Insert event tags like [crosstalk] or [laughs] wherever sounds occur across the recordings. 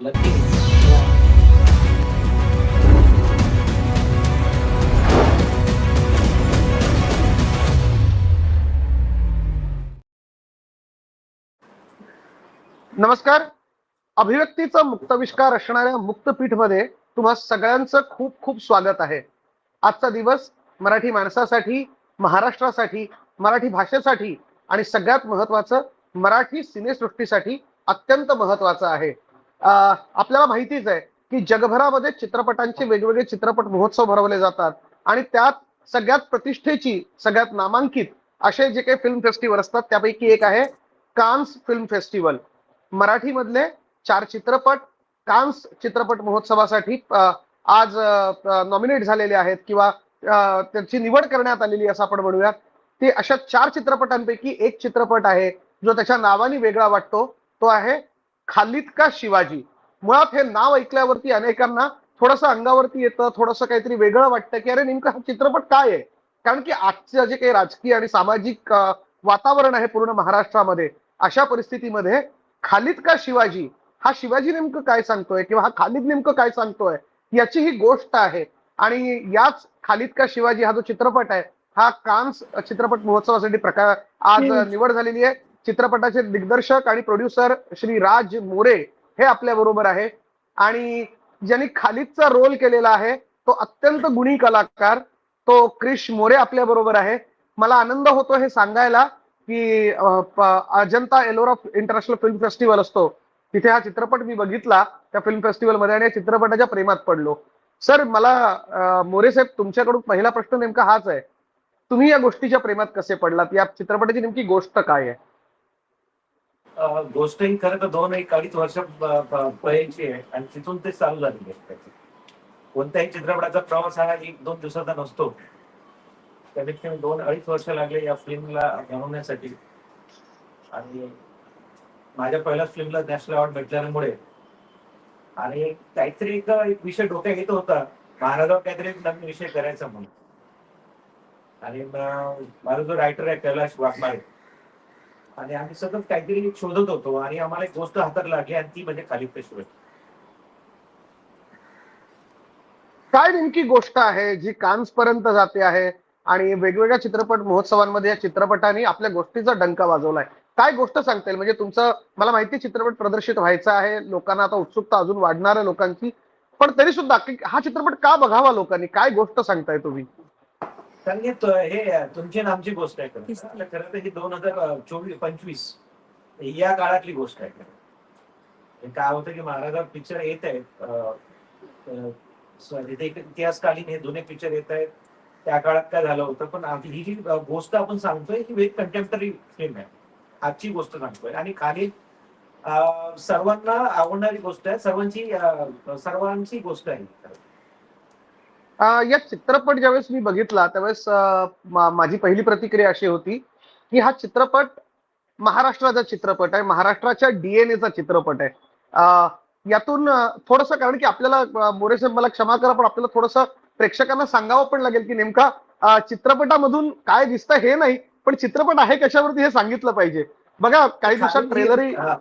Lucky नमस्कार. अभिव्यक्तीचा मुक्तविष्कार असणाऱ्या मुक्तपीठमध्ये तुम्हा सगळ्यांचं खूप खूप स्वागत आहे. आजचा दिवस मराठी माणसासाठी महाराष्ट्रासाठी मराठी भाषेसाठी आणि सगळ्यात महत्वाचं मराठी सिनेसृष्टीसाठी अत्यंत महत्वाचं आहे. आपल्याला माहितीच आहे की जगभरामध्ये चित्रपटांचे वेगवेगळे चित्रपट महोत्सव भरवले जातात. आणि त्यात सगळ्यात प्रतिष्ठेची सगळ्यात नामांकित असे जे काही फिल्म फेस्टिवल असतात त्यापैकी एक आहे कान्स फिल्म फेस्टिवल मराठीमधले चार चित्रपट कान्स चित्रपट महोत्सवासाठी आज नॉमिनेट झालेले आहेत किंवा त्यांची निवड करण्यात आलेली असं आपण म्हणूयात. ते अशा चार चित्रपटांपैकी एक चित्रपट आहे जो त्याच्या नावाने वेगळा वाटतो. तो आहे खालिद का शिवाजी? मुळात हे नाव ऐकल्यावरती अनेकांना थोडंसं अंगावरती येतं थोडंसं काहीतरी वेगळं वाटतं की अरे नेमकं हा चित्रपट काय आहे? कारण की आजचं जे काही राजकीय आणि सामाजिक वातावरण आहे पूर्ण महाराष्ट्रामध्ये अशा परिस्थितीमध्ये खालिद का शिवाजी? हा शिवाजी नेमकं काय सांगतोय किंवा हा खालिद नेमकं काय सांगतोय? याची ही गोष्ट आहे. आणि याच खालिद का शिवाजी हा जो चित्रपट आहे हा कान्स चित्रपट महोत्सवासाठी प्रकार आज. निवड झालेली आहे. चित्रपटाचे दिग्दर्शक आणि प्रोड्युसर श्री राज मोरे हे आपल्या बरोबर आहे. आणि ज्यांनी खालिदचा रोल केलेला आहे तो अत्यंत गुणी कलाकार तो क्रिश मोरे आपल्या बरोबर आहे. मला आनंद होतो हे सांगायला की Ajanta Ellora international film festival असतो. तिथे हा चित्रपट मी बघितला त्या फिल्म फेस्टिवलमध्ये आणि या चित्रपटाच्या प्रेमात पडलो. सर मला मोरे साहेब तुमच्याकडून पहिला प्रश्न नेमका हाच आहे. तुम्ही या गोष्टीच्या प्रेमात कसे पडलात? या चित्रपटाची नेमकी गोष्ट काय आहे? गोष्ट ही खरं तर दोन एक अडीच वर्ष पहिलीची आहे आणि तिथून ते चालू झालेली आहे कोणत्याही चित्रपटाचा प्रवास हा एक दोन दिवसाचा नसतो. कमीत कमी दोन अडीच वर्ष लागले या फिल्मला बनवण्यासाठी. आणि माझ्या पहिल्याच फिल्मला नॅशनल अवॉर्ड भेटल्यामुळे आणि काहीतरी एक एक विषय डोक्यात येत होता. महाराजावर काहीतरी एक नवीन विषय करायचा म्हणून. आणि माझा जो रायटर आहे कैलाश वाघमारे आणि आम्ही सतत काहीतरी शोधत होतो आणि आम्हाला एक गोष्ट हातात लागली आणि ती म्हणजे खाली पेशवे काय नेमकी गोष्ट आहे जी कान्स पर्यंत जाते आहे आणि वेगवेगळ्या चित्रपट महोत्सवांमध्ये या चित्रपटाने आपल्या गोष्टीचा डंका वाजवलाय? काय गोष्ट सांगता येईल? म्हणजे तुमचं मला माहिती चित्रपट प्रदर्शित व्हायचा आहे लोकांना आता उत्सुकता अजून वाढणार आहे लोकांची पण तरी सुद्धा हा चित्रपट का बघावा लोकांनी? काय गोष्ट सांगताय तुम्ही? कारण की तो- हे तुमची आणि आमची गोष्ट आहे खरं. तर. आपलं खरं तर ही दोन हजार चोवीस पंचवीस या काळातली गोष्ट आहे खरं. काय होतं की महाराजा पिक्चर येत आहेत एक इतिहासकालीन हे जुने पिक्चर येत आहेत. त्या काळात काय झालं होतं पण ही जी गोष्ट आपण सांगतोय ही वेग कंटेम्पररी फिल्म आहे. आजची गोष्ट सांगतोय. आणि खाली सर्वांना आवडणारी गोष्ट आहे सर्वांची सर्वांची गोष्ट आहे या चित्रपट ज्यावेळेस मी बघितला त्यावेळेस मा- माझी पहिली प्रतिक्रिया अशी होती की हा चित्रपट महाराष्ट्राचा चित्रपट आहे महाराष्ट्राच्या डीएनएचा चित्रपट आहे. यातून थोडस कारण की आपल्याला मोरे साहेब मला क्षमा करा पण आपल्याला थोडस प्रेक्षकांना सांगावं पण लागेल की नेमका चित्रपटामधून काय दिसतं हे नाही पण चित्रपट आहे कशावरती हे सांगितलं पाहिजे. बघा काही दिवसात ट्रेलरही हा.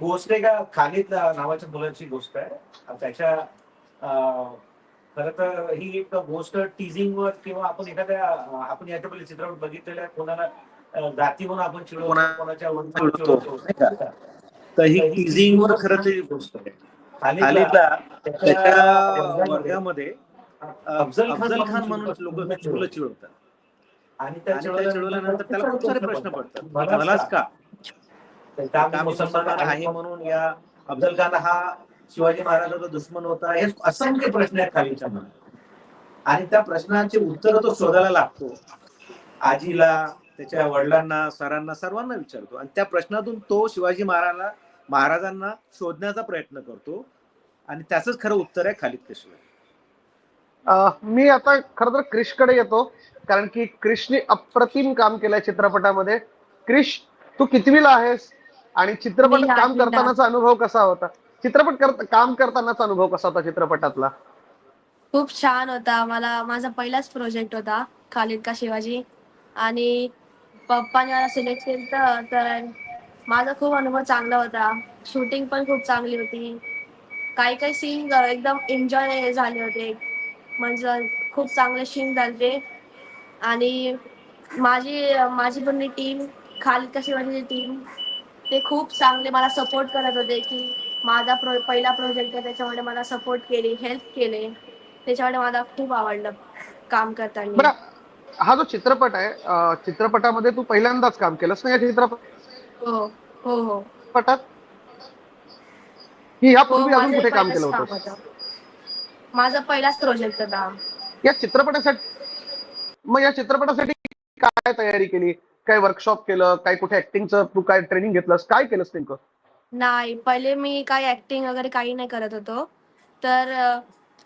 गोष्ट आहे का? खालीद नावाच्या मुलाची गोष्ट आहे. त्याच्या खरं तर ही एक गोष्ट टीझिंग वर किंवा आपण एखाद्या आपण याच्या पहिले चित्रपट बघितलेल्या कोणाला जाती म्हणून आपण कोणाच्या? तर ही टीझिंग वर खरं तर गोष्ट आहे. खालिदला त्याच्या वर्गामध्ये अफजल खान म्हणून. लोक मुलं चिडवतात. आणि त्या चिडवल्यानंतर त्याला खूप सारे प्रश्न पडतात. मलाच का? मुसलमान आहे म्हणून या अफजल खान हा शिवाजी महाराजाचा दुश्मन होता हे असंख्य प्रश्न आहेत खालीच्या मनात. आणि त्या प्रश्नाचे उत्तर तो शोधायला लागतो. आजीला त्याच्या वडिलांना सरांना सर्वांना विचारतो. आणि त्या प्रश्नातून तो शिवाजी महाराजांना महाराजांना शोधण्याचा प्रयत्न करतो. आणि त्याच खरं उत्तर आहे खालिद अं, मी आता खरं तर क्रिशकडे येतो. कारण की क्रिशने अप्रतिम काम केलंय चित्रपटामध्ये. क्रिश तू कितवीला आहेस? आणि चित्रपट काम. करतानाचा अनुभव कसा होता? चित्रपट करत काम करतानाचा अनुभव कसा होता चित्रपटातला? खूप छान होता. मला माझा पहिलाच प्रोजेक्ट होता खालिद का शिवाजी. आणि पप्पाने मला सिलेक्ट केलं तर माझा खूप अनुभव चांगला होता. शूटिंग पण खूप चांगली होती. काही काही सीन एकदम एन्जॉय झाले होते. म्हणजे खूप चांगले सीन झाले. आणि माझी माझी पण टीम खालिद का माझी टीम ते खूप चांगले मला सपोर्ट करत होते की माझा प्रो पहिला प्रोजेक्ट आहे त्याच्यामुळे मला सपोर्ट केली हेल्प केले. त्याच्यामुळे मला खूप आवडलं काम करताना. हा जो चित्रपट आहे चित्रपटामध्ये तू पहिल्यांदाच काम केलंस ना या चित्रपटात हो हो हो. की हो यापूर्वी अजून माझं कुठे काम केलं होतं? माझा पहिलाच प्रोजेक्ट होता. या चित्रपटासाठी मग या चित्रपटासाठी काय तयारी केली? काय वर्कशॉप केलं? काय कुठे ऍक्टिंगचं तू काय ट्रेनिंग घेतलंस? काय केलंस नेमकं? नाही. पहिले मी काही ऍक्टिंग वगैरे काही नाही करत होतो. तर अ,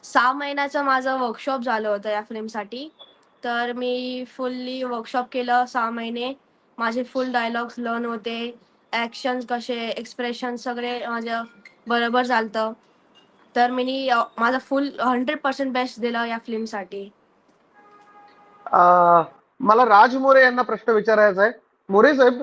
सहा महिन्याचं माझं वर्कशॉप झालं होतं या फिल्मसाठी तर मी फुल्ली वर्कशॉप केलं सहा महिने. माझे फुल डायलॉग्स लर्न होते. ॲक्शन कसे एक्सप्रेशन सगळे माझं बरोबर चालतं. तर मी अ, माझं फुल हंड्रेड पर्सेंट बेस्ट दिलं या फिल्मसाठी अं, मला राज मोरे यांना प्रश्न विचारायचा आहे. मोरे साहेब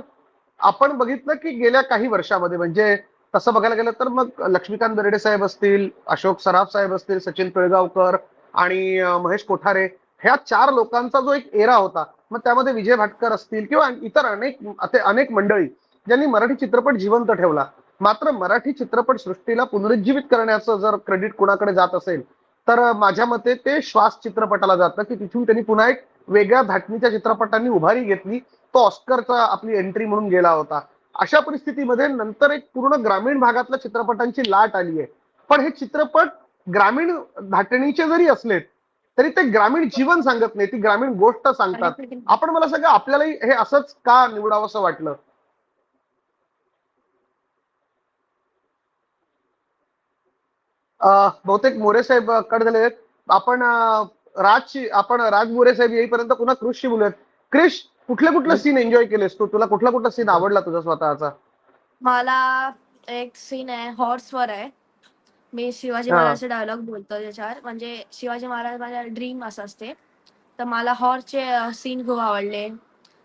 आपण बघितलं की गेल्या काही वर्षामध्ये म्हणजे तसं बघायला गेलं तर मग लक्ष्मीकांत बेर्डे साहेब असतील अशोक सराफ साहेब असतील सचिन पिळगावकर आणि महेश कोठारे ह्या चार लोकांचा जो एक एरा होता मग त्यामध्ये विजय भाटकर असतील किंवा इतर अनेक अनेक मंडळी ज्यांनी मराठी चित्रपट जिवंत ठेवला. मात्र मराठी चित्रपट सृष्टीला पुनरुज्जीवित करण्याचं जर क्रेडिट कुणाकडे जात असेल तर माझ्या मते ते श्वास चित्रपटाला जातं की तिथून त्यांनी पुन्हा एक वेगळ्या धाटणीच्या चित्रपटांनी उभारी घेतली. तो ऑस्करचा आपली एंट्री म्हणून गेला होता. अशा परिस्थितीमध्ये नंतर एक पूर्ण ग्रामीण भागातल्या चित्रपटांची लाट आली आहे. पण हे चित्रपट ग्रामीण धाटणीचे जरी असलेत तरी ते ग्रामीण जीवन सांगत नाही ती ग्रामीण गोष्ट सांगतात. आपण मला सगळं आपल्यालाही हे असंच का निवडावं असं वाटलं? बहुतेक मोरे साहेब कट झाले. आपण अं, राजशी आपण राज मोरे साहेब येईपर्यंत पुन्हा क्रिशशी बोलूयात. क्रिश कुठले कुठले सीन एन्जॉय केलेस तू? तुला कुठला कुठला सीन आवडला तुझा स्वतःचा? मला एक सीन आहे हॉर्सवर आहे. मी शिवाजी. महाराजचे डायलॉग बोलतो त्याच्यावर. म्हणजे शिवाजी महाराज माझ्या ड्रीम असं असते. तर मला हॉर्सचे सीन खूप आवडले.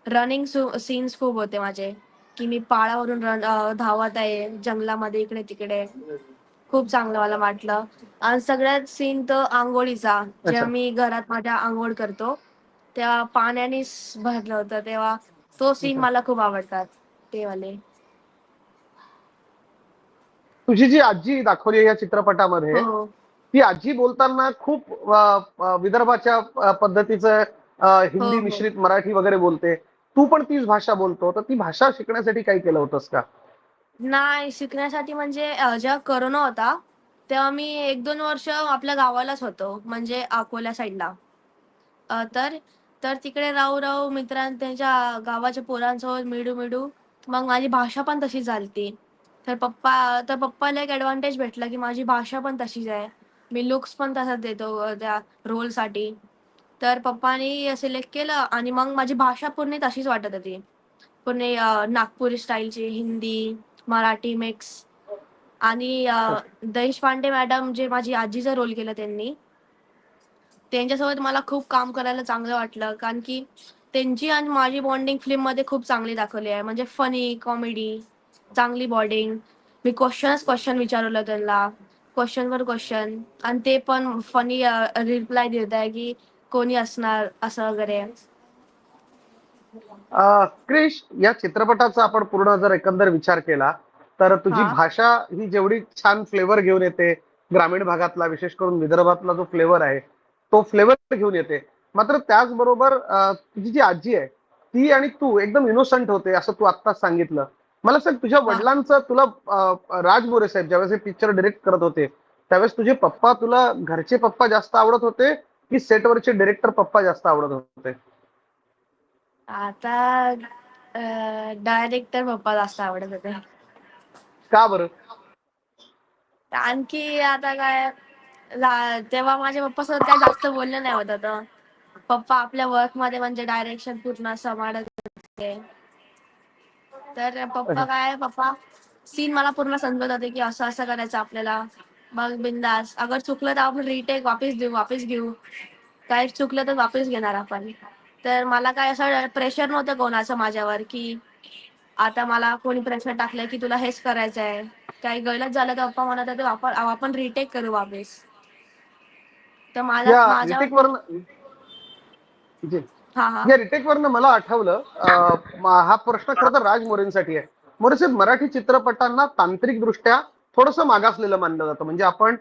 रनिंग सीन्स खूप होते माझे. की मी पाळावरून रन धावत आहे जंगलामध्ये इकडे तिकडे. खूप चांगलं मला वाटलं. आणि सगळ्यात सीन तर आंघोळीचा जेव्हा. मी घरात माझ्या आंघोळ करतो. तेव्हा पाण्यानेच भरलं होतं तेव्हा तो सीन. मला खूप आवडतात ते वाले. तुझी जी आजी दाखवली या चित्रपटामध्ये हो. ती आजी बोलताना खूप विदर्भाच्या पद्धतीचं हिंदी हो. मिश्रित मराठी वगैरे बोलते. तू पण तीच भाषा बोलतो तर ती भाषा शिकण्यासाठी काही केलं होतंस का? नाही शिकण्यासाठी म्हणजे अ, जेव्हा करोना होता तेव्हा मी एक दोन वर्ष आपल्या गावालाच होतो म्हणजे अकोल्या साईडला अ, तर तर तिकडे राहू राहू मित्रां त्यांच्या गावाच्या पोरांसोबत मिळू मिळू मग माझी भाषा पण तशी झालती तर पप्पा तर पप्पाला एक ॲडव्हान्टेज भेटला की माझी भाषा पण तशीच आहे. मी लुक्स पण तसाच देतो त्या रोलसाठी तर पप्पानी सिलेक्ट केलं आणि मग माझी भाषा पूर्ण तशीच वाटत होती. पूर्ण नागपुरी स्टाईलची हिंदी मराठी मिक्स आणि अ, देशपांडे मॅडम जे माझी आजीचा रोल केला त्यांनी त्यांच्यासोबत मला खूप काम करायला चांगलं वाटलं. कारण की त्यांची आणि माझी बॉन्डिंग फिल्ममध्ये खूप चांगली दाखवली आहे. म्हणजे फनी कॉमेडी चांगली बॉन्डिंग मी क्वेश्चनच क्वेश्चन विचारलं त्यांना. क्वेश्चन वर क्वेश्चन आणि ते पण फनी रिप्लाय देत आहे की कोणी असणार असं वगैरे. अं, क्रिश या चित्रपटाचा आपण पूर्ण जर एकंदर विचार केला तर तुझी हा. भाषा ही जेवढी छान फ्लेवर घेऊन येते ग्रामीण भागातला विशेष करून विदर्भातला जो फ्लेवर आहे तो फ्लेवर घेऊन येते. मात्र त्याचबरोबर तुझी जी आजी आहे ती आणि तू एकदम इनोसंट होते असं तू आत्ताच सांगितलं. मला सांग तुझ्या वडिलांचं तुला राज मोरे साहेब ज्यावेळेस हे पिक्चर डिरेक्ट करत होते त्यावेळेस तुझे पप्पा तुला घरचे पप्पा जास्त आवडत होते की सेटवरचे डिरेक्टर पप्पा जास्त आवडत होते? आता डायरेक्टर पप्पा जास्त आवडत होते. का बरं? आणखी आता काय तेव्हा माझ्या पप्पा सोबत काय जास्त बोलणं नाही होत होतं पप्पा आपल्या वर्कमध्ये म्हणजे डायरेक्शन पूर्ण सांभाळत होते. तर पप्पा काय पप्पा सीन मला पूर्ण समजत होते की असं असं करायचं आपल्याला. मग बिंदास अगर चुकलं तर आपण रिटेक वापस देऊ वापस घेऊ. काय चुकलं तर वापस घेणार आपण. तर मला काय असं प्रेशर नव्हतं कोणाचं माझ्यावर की आता मला कोणी प्रश्न टाकलाय की तुला हेच करायचं आहे काही गलत झालं तर पप्पा म्हणत होते आपण रिटेक करू वापस. तर माझा या माझ्या रिटेक वरनं जी. हा हा. या रिटेक वरनं मला आठवलं हा प्रश्न खरं तर राज मोरेंसाठी आहे. मोरे साहेब मराठी चित्रपटांना तांत्रिक दृष्ट्या थोडस मागासलेलं मानलं जातं. म्हणजे आपण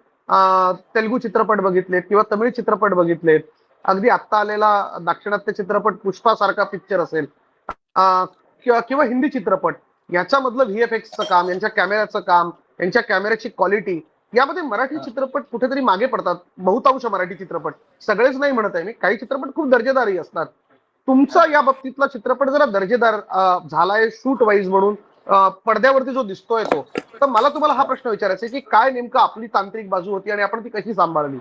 तेलुगू चित्रपट बघितलेत किंवा तमिळ चित्रपट बघितलेत. अगदी आत्ता आलेला दाक्षिणात्य चित्रपट पुष्पा सारखा पिक्चर असेल किंवा किंवा हिंदी चित्रपट. याच्यामधलं व्हीएफएक्सचं काम यांच्या कॅमेऱ्याचं काम यांच्या कॅमेऱ्याची क्वालिटी यामध्ये मराठी चित्रपट कुठेतरी मागे पडतात. बहुतांश मराठी चित्रपट. सगळेच नाही म्हणत आहे मी. काही चित्रपट खूप दर्जेदारही असतात. तुमचा या बाबतीतला चित्रपट जरा दर्जेदार झालाय शूट वाईज म्हणून. पडद्यावरती जो दिसतोय तो. तर मला तुम्हाला हा प्रश्न विचारायचा आहे की काय नेमकं आपली तांत्रिक बाजू होती आणि आपण ती कशी सांभाळली?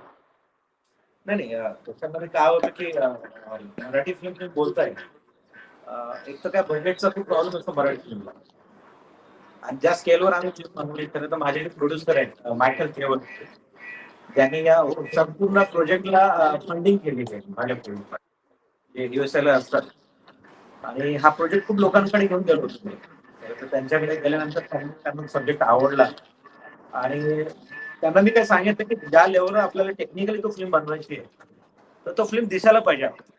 नाही त्याच्यामध्ये काय होतं की मराठी फिल्म बोलताय. एक तर काय बजेटचा खूप प्रॉब्लेम असतो मराठी फिल्मला आणि ज्या स्केलवर आम्ही फिल्म बनवली खरं तर माझे प्रोड्युसर आहेत मायकल केवल त्यांनी या संपूर्ण प्रोजेक्टला फंडिंग केली आहे माझ्या प्रोजेक्ट जे युएसएला असतात. आणि हा प्रोजेक्ट खूप लोकांकडे घेऊन गेलो होतो तर त्यांच्याकडे गेल्यानंतर त्यांना त्यांना सब्जेक्ट आवडला. आणि त्यांना मी काय सांगितलं की ज्या लेवलवर आपल्याला टेक्निकली तो फिल्म बनवायची आहे तर तो फिल्म दिसायला पाहिजे आपण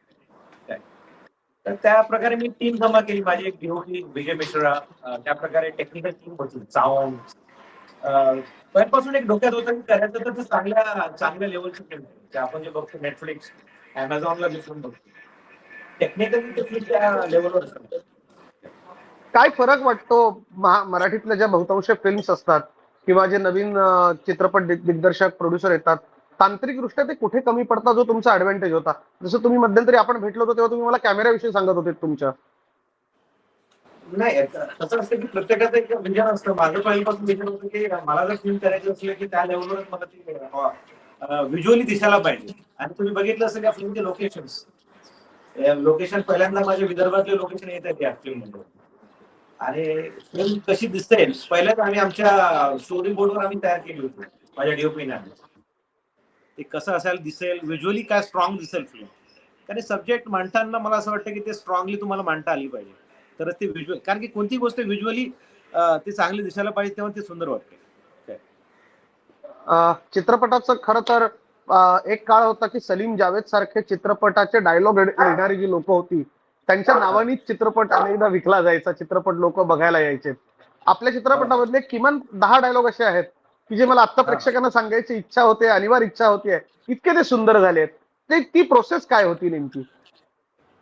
तर त्या प्रकारे मी टीम जमा केली. माझी एक डीओपी विजय मिश्रा त्या प्रकारे टेक्निकल टीम होती. साऊंड पहिल्यापासून एक डोक्यात होतं की करायचं तर चांगल्या चांगल्या लेवलची टीम आपण जे बघतो नेटफ्लिक्स अमेझॉनला दिसून बघतो. टेक्निकली त्या लेवलवर असतं. काय फरक वाटतो महा- मराठीतल्या ज्या बहुतांश फिल्म्स असतात किंवा जे नवीन चित्रपट दिग्दर्शक प्रोड्युसर येतात तांत्रिकदृष्ट्या ते कुठे कमी पडता जो तुमचा ऍडव्हान्टेज होता. जसं तुम्ही मध्यंतरी आपण भेटलो होतो तेव्हा तुम्ही मला कॅमेऱ्याविषयी सांगत होते तुमच्या. नाही असं असतं की प्रत्येकाचं एक विचार असतं. माझं पहिल्यापासून विचार होतं की मला जर फिल्म करायचं असलं की त्या लेवलवरच मला ती व्हिज्युअली दिसायला पाहिजे. आणि तुम्ही बघितलं असेल या फिल्मचे लोकेशन लोकेशन पहिल्यांदा माझ्या विदर्भातले लोकेशन येत आहेत या फिल्ममध्ये. आणि फिल्म कशी दिसेल पहिल्याच आम्ही आमच्या स्टोरी बोर्डवर आम्ही तयार केली होती माझ्या डीओपीने ते कसं असायला दिसेल व्हिज्युअली काय स्ट्रॉंग दिसेल फिल्म कारण सब्जेक्ट मांडताना मला असं वाटतं की ते स्ट्रॉंगली तुम्हाला मांडता आली पाहिजे. तरच ते व्हिज्युअल कारण की कोणती गोष्ट व्हिज्युअली ते चांगली दिसायला पाहिजे तेव्हा ते सुंदर वाटते. चित्रपटाचं खर तर एक काळ होता की सलीम जावेद सारखे चित्रपटाचे डायलॉग लिहिणारी जी लोक होती त्यांच्या नावानेच चित्रपट अनेकदा विकला जायचा चित्रपट लोक बघायला यायचे. आपल्या चित्रपटामधले किमान दहा डायलॉग असे आहेत. की जे मला आता प्रेक्षकांना सांगायची इच्छा होते अनिवार्य इच्छा होती इतके ते सुंदर झालेत ते ती प्रोसेस काय होती नेमकी?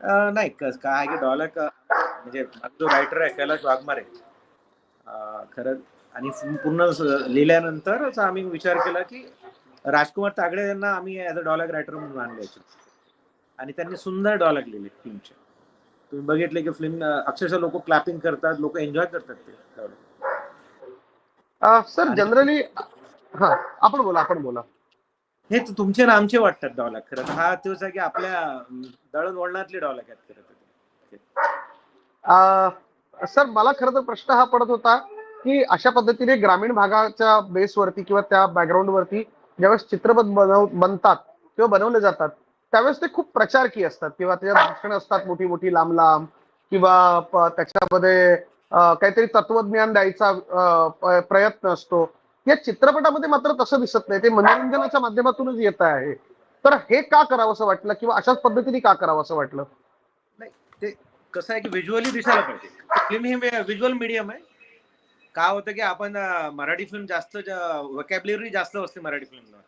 नाही कस काय आहे की डॉलर म्हणजे माझा जो रायटर आहे कैलाश वाघमारे. खरं आणि पूर्ण लिहिल्यानंतरच आम्ही विचार केला की राजकुमार तागडे यांना आम्ही ऍज अ डॉलर रायटर म्हणून आणले आणि त्यांनी सुंदर डॉलर लिहिले फिल्मचे तुम्ही बघितले की फिल्म अक्षरशः लोक क्लॅपिंग करतात लोक एन्जॉय करतात ते. सर जनरली हा आपण बोला आपण बोला. हे तुमचे आणि आमचे वाटतात डॉलर खरं हा आहे की आपल्या दळणवळणातले डॉलर आहेत खरं ते. सर मला खरं तर प्रश्न हा पडत होता की अशा पद्धतीने ग्रामीण भागाच्या बेसवरती किंवा त्या बॅकग्राऊंड वरती ज्यावेळेस चित्रपट बनव बनतात किंवा बनवले जातात त्यावेळेस ते खूप प्रचारकी असतात. किंवा त्याच्यात भाषणं असतात मोठी मोठी लांब लांब किंवा त्याच्यामध्ये काहीतरी तत्वज्ञान द्यायचा प्रयत्न असतो. या चित्रपटामध्ये मात्र तसं दिसत नाही. ते मनोरंजनाच्या माध्यमातूनच येत आहे. तर हे का करावं असं वाटलं किंवा अशाच पद्धतीने का करावं असं वाटलं? कसं आहे की व्हिज्युअली दिसायला पाहिजे. फिल्म हे व्हिज्युअल मीडियम आहे. का होतं की आपण मराठी फिल्म जास्त वकॅबलरी जास्त असते मराठी फिल्मला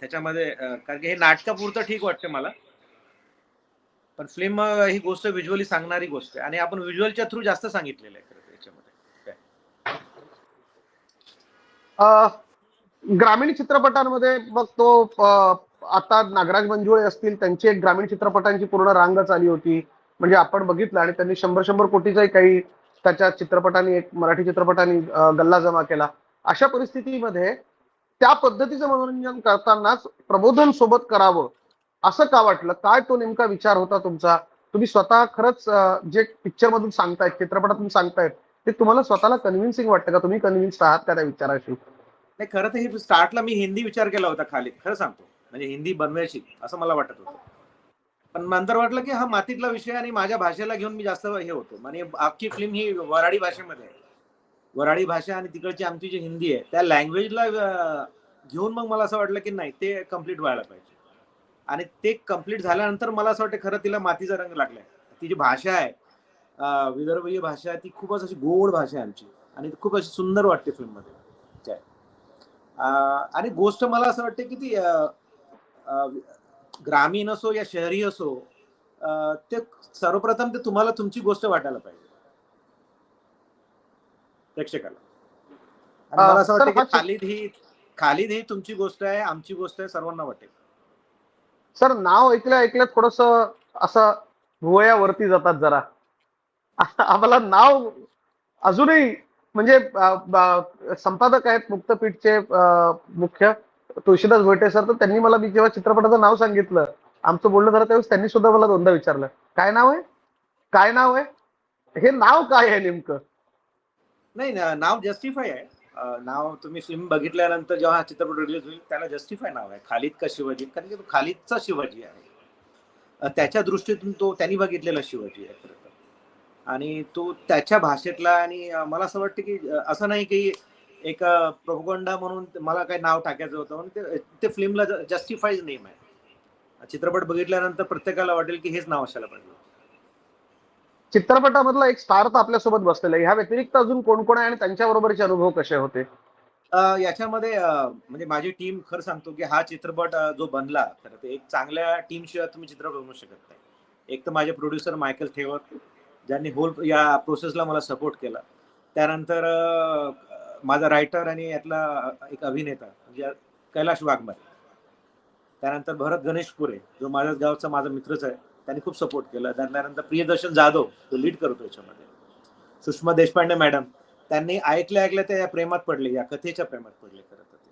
त्याच्यामध्ये कारण की हे नाटकापुरतं ठीक वाटतं मला. पण फिल्म ही गोष्ट व्हिज्युअली सांगणारी गोष्ट आहे. आणि आपण व्हिज्युअलच्या थ्रू जास्त सांगितलेलं आहे खरं याच्यामध्ये. ग्रामीण चित्रपटांमध्ये मग तो आता नागराज मंजुळे असतील त्यांची एक ग्रामीण चित्रपटांची पूर्ण रांगच आली होती. म्हणजे आपण बघितलं आणि त्यांनी शंभर शंभर कोटीचाही काही त्याच्या चित्रपटांनी एक मराठी चित्रपटांनी गल्ला जमा केला. अशा परिस्थितीमध्ये त्या पद्धतीचं मनोरंजन करतानाच प्रबोधन सोबत करावं असं का वाटलं? काय तो नेमका विचार होता तुमचा? तुम्ही स्वतः खरंच जे पिक्चर मधून सांगतायत चित्रपटातून सांगतायत ते तुम्हाला स्वतःला कन्व्हिन्सिंग वाटतं का? तुम्ही कन्व्हिन्स आहात का त्या विचाराशी? नाही खरं तर स्टार्टला मी हिंदी विचार केला होता खाली. खरं सांगतो. म्हणजे हिंदी बनवायची असं मला वाटत होतं. पण नंतर वाटलं की हा मातीतला विषय आणि माझ्या भाषेला घेऊन मी जास्त हे होतो. म्हणजे अख्खी फिल्म ही वराडी भाषेमध्ये आहे. वराडी भाषा आणि तिकडची आमची जी हिंदी आहे त्या लँग्वेजला घेऊन मग मला असं वाटलं की नाही ते कंप्लीट व्हायला पाहिजे. आणि ते कंप्लीट झाल्यानंतर मला असं वाटतं खरं तिला मातीचा रंग लागलाय. ती जी भाषा आहे विदर्भीय भाषा आहे ती खूपच अशी गोड भाषा आहे आमची. आणि खूप अशी सुंदर वाटते फिल्ममध्ये काय अं, आणि गोष्ट मला असं वाटतं की ती ग्रामीण असो या शहरी असो ते सर्वप्रथम ते तुम्हाला तुमची गोष्ट वाटायला पाहिजे. प्रेक्षकाला. आणि मला असं वाटतं की खालीद ही खालीद ही तुमची गोष्ट आहे आमची गोष्ट आहे सर्वांना वाटेल. सर नाव ऐकलं ऐकलं थोडस असं भुवयावरती जातात जरा. [laughs] आम्हाला नाव अजूनही म्हणजे संपादक आहेत मुक्तपीठचे मुख्य तुळशीदास भोईटे सर तर त्यांनी मला मी जेव्हा चित्रपटाचं नाव सांगितलं आमचं बोलणं झालं त्यावेळेस त्यांनी सुद्धा मला दोनदा विचारलं काय नाव आहे? काय नाव आहे? हे नाव काय आहे नेमकं? नाही नाव जस्टिफाय आहे. नाव तुम्ही फिल्म बघितल्यानंतर जेव्हा हा चित्रपट रिलीज होईल त्याला जस्टिफाय नाव आहे. खालिद का शिवाजी? कारण की तो खालिदचा शिवाजी आहे. त्याच्या दृष्टीतून तो त्यांनी बघितलेला शिवाजी आहे खरं तर. आणि तो त्याच्या भाषेतला आणि मला असं वाटतं की असं नाही की एक प्रोपगोंडा म्हणून मला काही नाव टाकायचं होतं म्हणून ते- ते फिल्मला जस्टिफाईज नेम आहे. चित्रपट बघितल्यानंतर प्रत्येकाला वाटेल की हेच नाव असायला पाहिजे चित्रपटामधला एक स्टार तर आपल्यासोबत बसलेला आहे. ह्या व्यतिरिक्त अजून कोण कोण आहे आणि त्यांच्याबरोबरचे अनुभव कसे होते? याच्यामध्ये म्हणजे माझी टीम खरं सांगतो की हा चित्रपट जो बनला खरं तर एक चांगल्या टीम शिवाय तुम्ही चित्रपट बनवू शकत नाही. एक तर माझे प्रोड्युसर मायकल थेवर ज्यांनी होल या प्रोसेसला मला सपोर्ट केला. त्यानंतर माझा रायटर आणि यातला एक अभिनेता म्हणजे कैलाश वाघमारे. त्यानंतर भरत गणेशपुरे जो माझ्याच गावचा माझा मित्रच आहे. त्यांनी खूप सपोर्ट केला. त्यानंतर प्रियदर्शन जाधव तो लीड करतो याच्यामध्ये. सुषमा देशपांडे मॅडम त्यांनी ऐकल्या ऐकल्या त्या प्रेमात पडले या कथेच्या प्रेमात पडले खरं तर ते.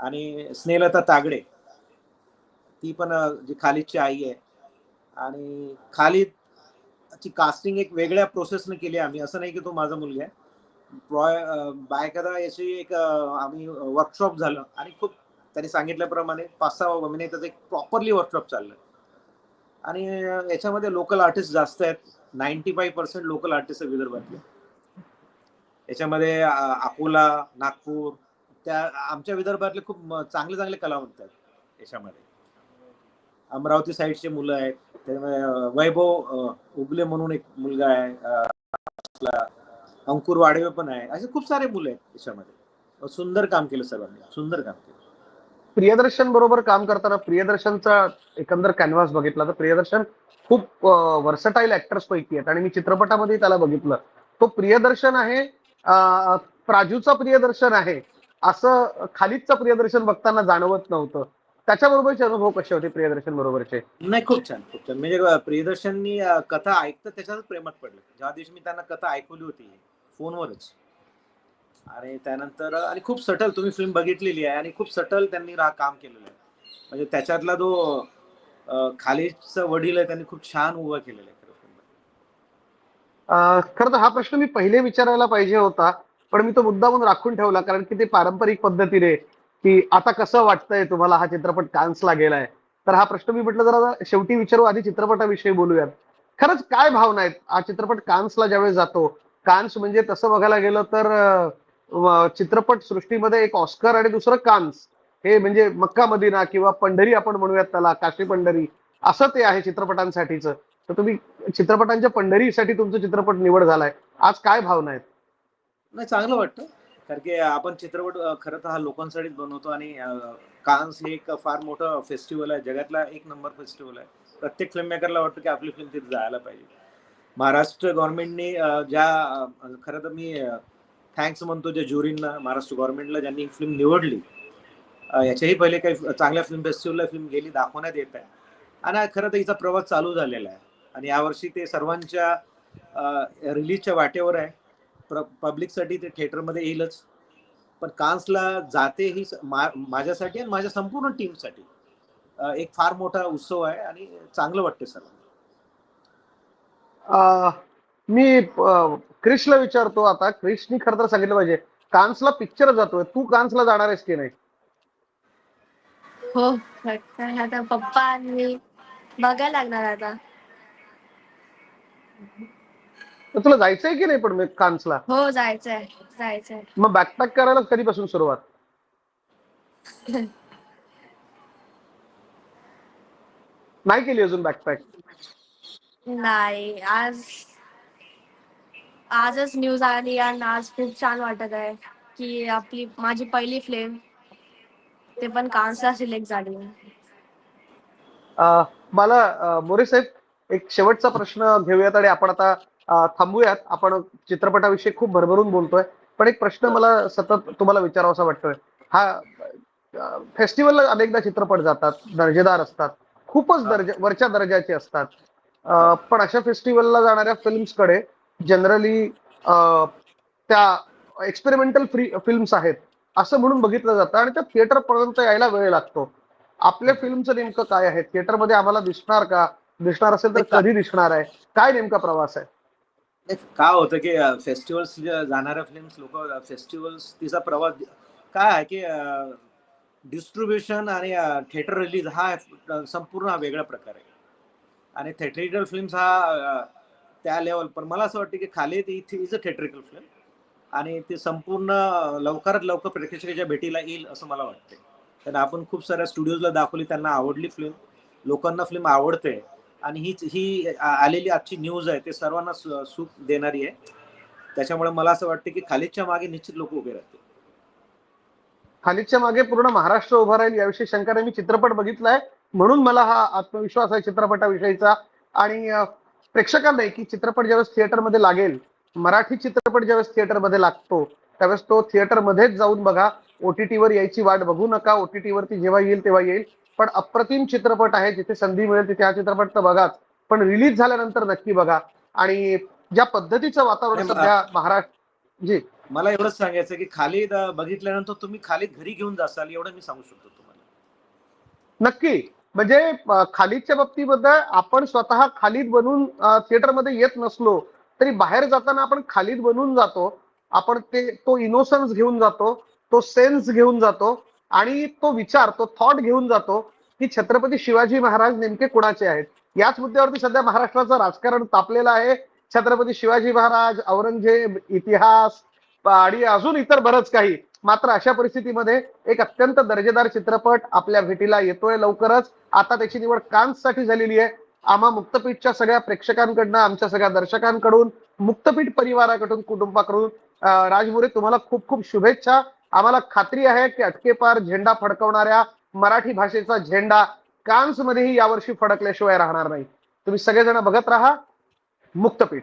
आणि स्नेहलता तागडे ती पण जी खालिदची आई आहे. आणि खालिदची कास्टिंग एक वेगळ्या प्रोसेसने केली आम्ही. असं नाही की तो माझा मुलगा आहे. प्रॉय बायकादा याची एक आम्ही वर्कशॉप झालं. आणि खूप त्यांनी सांगितल्याप्रमाणे पाच सहा महिने त्याचं एक प्रॉपरली वर्कशॉप चाललं. आणि याच्यामध्ये लोकल आर्टिस्ट जास्त आहेत. Ninety five percent local artist आहे विदर्भातले. याच्यामध्ये अकोला नागपूर त्या आमच्या विदर्भातले खूप चांगले चांगले कलावंत आहेत याच्यामध्ये. अमरावती साईडचे मुलं आहेत. त्याच्यामध्ये वैभव उगले म्हणून एक मुलगा आहे अंकुर वाडवे पण आहे. असे खूप सारे मुलं आहेत याच्यामध्ये. सुंदर काम केलं सर्वांनी सुंदर काम केलं. प्रियदर्शन बरोबर काम करताना प्रियदर्शनचा एकंदर कॅनव्हास बघितला तर प्रियदर्शन खूप वर्सटाईल ऍक्टर्स पैकी आहेत. आणि मी चित्रपटामध्ये त्याला बघितलं. तो प्रियदर्शन आहे प्राजूचा प्रियदर्शन आहे असं खालीदचं प्रियदर्शन बघताना जाणवत नव्हतं. त्याच्याबरोबरचे अनुभव कसे होते प्रियदर्शन बरोबरचे? नाही खूप छान खूप छान. म्हणजे प्रियदर्शननी कथा ऐकतं त्याच्यातच प्रेमात पडलं. ज्या दिवशी मी त्यांना कथा ऐकवली होती फोनवरच. आणि त्यानंतर आणि खूप सटल तुम्ही फिल्म बघितलेली आहे आणि खूप सटल त्यांनी रा काम केलेलं आहे. म्हणजे त्याच्यातला जो खालीचा वडील आहे त्यांनी खूप छान उभा केलेला आहे खरं तर हा प्रश्न मी पहिले विचारायला पाहिजे होता पण मी तो मुद्दा म्हणून राखून ठेवला कारण की ते पारंपरिक पद्धतीने की आता कसं वाटतंय तुम्हाला हा चित्रपट कान्सला गेलाय? तर हा प्रश्न मी म्हटलं जरा शेवटी विचारू आधी चित्रपटाविषयी बोलूयात. खरंच काय भावना आहेत? हा चित्रपट कान्सला ज्यावेळेस जातो कान्स म्हणजे तसं बघायला गेलं तर चित्रपट सृष्टीमध्ये एक ऑस्कर आणि दुसरं कान्स. हे म्हणजे मक्का मदिना किंवा पंढरी आपण म्हणूयात त्याला काशी पंढरी असं ते आहे चित्रपटांसाठीच. तर तुम्ही चित्रपटांच्या पंढरीसाठी तुमचा चित्रपट निवड झालाय. आज काय भावना आहेत? नाही चांगलं वाटतं. कारण की आपण चित्रपट खरं तर हा लोकांसाठीच बनवतो आणि कान्स हे एक फार मोठं फेस्टिवल आहे. जगातला एक नंबर फेस्टिवल आहे. प्रत्येक फिल्म मेकरला वाटतं की आपली फिल्म तिथे जायला पाहिजे. महाराष्ट्र गव्हर्नमेंटने ज्या खरं तर मी थँक्स म्हणतो ज्या ज्युरींना महाराष्ट्र गव्हर्नमेंटला ज्यांनी फिल्म निवडली. याच्याही पहिले काही चांगल्या फिल्म फेस्टिवलला फिल्म गेली दाखवण्यात येत आहे. आणि खरं तर हिचा प्रवास चालू झालेला आहे. आणि यावर्षी ते सर्वांच्या रिलीजच्या वाटेवर आहे. प्र पब्लिकसाठी ते थिएटरमध्ये येईलच. पण कान्सला जाते ही मा- माझ्यासाठी आणि माझ्या संपूर्ण टीमसाठी. एक फार मोठा उत्सव आहे आणि चांगलं वाटते सर्वांना. मी क्रिशला विचारतो आता क्रिशनी खरं तर सांगितलं पाहिजे कान्सला पिक्चर जातोय तू कान्सला जाणार आहेस की नाही? हो आता पप्पा आणि मी बघायला लागणार आता. तर तुला जायचंय की नाही पण मग कान्सला? हो जायचंय जायचंय. मग बॅकपॅक करायला कधीपासून सुरुवात? [laughs] नाही केली अजून बॅकपॅक नाही आज आजच न्यूज आली आणि आज खूप छान वाटत आहे की आपली माझी पहिली फिल्म ते पण कान्सला सिलेक्ट झाली. मला मोरे साहेब एक शेवटचा प्रश्न घेऊयात आणि आपण आता थांबूयात. आपण चित्रपटाविषयी खूप भरभरून बोलतोय पण एक प्रश्न मला सतत तुम्हाला विचारावासा वाटतोय. हा फेस्टिवलला अनेकदा चित्रपट जातात दर्जेदार असतात खूपच दर्जा वरच्या दर्जाचे असतात. पण अशा फेस्टिवलला जाणाऱ्या फिल्म्सकडे जनरली त्या एक्सपेरिमेंटल फ्री फिल्म्स आहेत. असं म्हणून बघितलं जातं आणि त्या थिएटरपर्यंत यायला वेळ लागतो. आपल्या फिल्मचं नेमकं काय आहे? थिएटरमध्ये आम्हाला दिसणार का? दिसणार असेल तर कधी दिसणार आहे? काय नेमका प्रवास आहे? काय होतं की फेस्टिवल्स जाणाऱ्या फिल्म्स लोक फेस्टिवल्स तिचा प्रवास काय आहे की डिस्ट्रीब्युशन आणि थिएटर रिलीज हा संपूर्ण वेगळा प्रकार आहे. आणि थिएटरिकल फिल्म्स हा त्या लेवल पण मला असं वाटतं की खाली इथे इज अ थिएटरिकल फिल्म आणि ते संपूर्ण लवकरात लवकर प्रेक्षकाच्या भेटीला येईल असं मला वाटतंय. कारण आपण खूप साऱ्या स्टुडिओजला दाखवली त्यांना आवडली फिल्म लोकांना फिल्म आवडते आणि हीच ही आलेली आजची न्यूज आहे ते सर्वांना सुख देणारी आहे. त्याच्यामुळे मला असं वाटतं की खालीच्या मागे निश्चित लोक उभे राहतील. खालीच्या मागे पूर्ण महाराष्ट्र उभा राहील याविषयी शंका मी चित्रपट बघितलाय. म्हणून मला हा आत्मविश्वास आहे चित्रपटाविषयीचा. आणि अं, प्रेक्षकांनाही की चित्रपट ज्यावेळेस थिएटरमध्ये लागेल मराठी चित्रपट ज्यावेळेस थिएटरमध्ये लागतो त्यावेळेस तो थिएटरमध्येच जाऊन बघा ओटीटीवर यायची वाट बघू नका ओटीटी वरती जेव्हा येईल तेव्हा येईल पण अप्रतिम चित्रपट आहे जिथे संधी मिळेल तिथे हा चित्रपट तर बघाच पण रिलीज झाल्यानंतर नक्की बघा. आणि ज्या पद्धतीचं वातावरण सध्या महाराष्ट्र जी. मला एवढंच सांगायचं की खालीद अ, बघितल्यानंतर तुम्ही खालीद घरी घेऊन जासाल एवढं मी सांगू शकतो तुम्हाला. नक्की. म्हणजे खालीदच्या बाबतीबद्दल आपण स्वतः खालीद बनून थिएटरमध्ये येत नसलो तरी बाहेर जाताना आपण खालीद बनून जातो. आपण ते तो इनोसन्स घेऊन जातो तो सेन्स घेऊन जातो आणि तो विचार तो थॉट घेऊन जातो की छत्रपती शिवाजी महाराज नेमके कुणाचे आहेत? याच मुद्द्यावरती सध्या महाराष्ट्राचं राजकारण तापलेलं आहे. छत्रपती शिवाजी महाराज औरंगजेब इतिहास आणि अजून इतर बरंच काही. मात्र अशा परिस्थितीमध्ये एक अत्यंत दर्जेदार चित्रपट आपल्या भेटीला येतोय लवकरच. आता त्याची निवड कान्ससाठी झालेली आहे. आम्हा मुक्तपीठच्या सगळ्या प्रेक्षकांकडनं आमच्या सगळ्या दर्शकांकडून मुक्तपीठ परिवाराकडून कुटुंबाकडून राजमुरे तुम्हाला खूप खूप शुभेच्छा. आम्हाला खात्री आहे की अटकेपार झेंडा फडकवणाऱ्या मराठी भाषेचा झेंडा कान्स मध्येही यावर्षी फडकल्याशिवाय राहणार नाही. तुम्ही सगळेजण बघत राहा. मुक्तपीठ.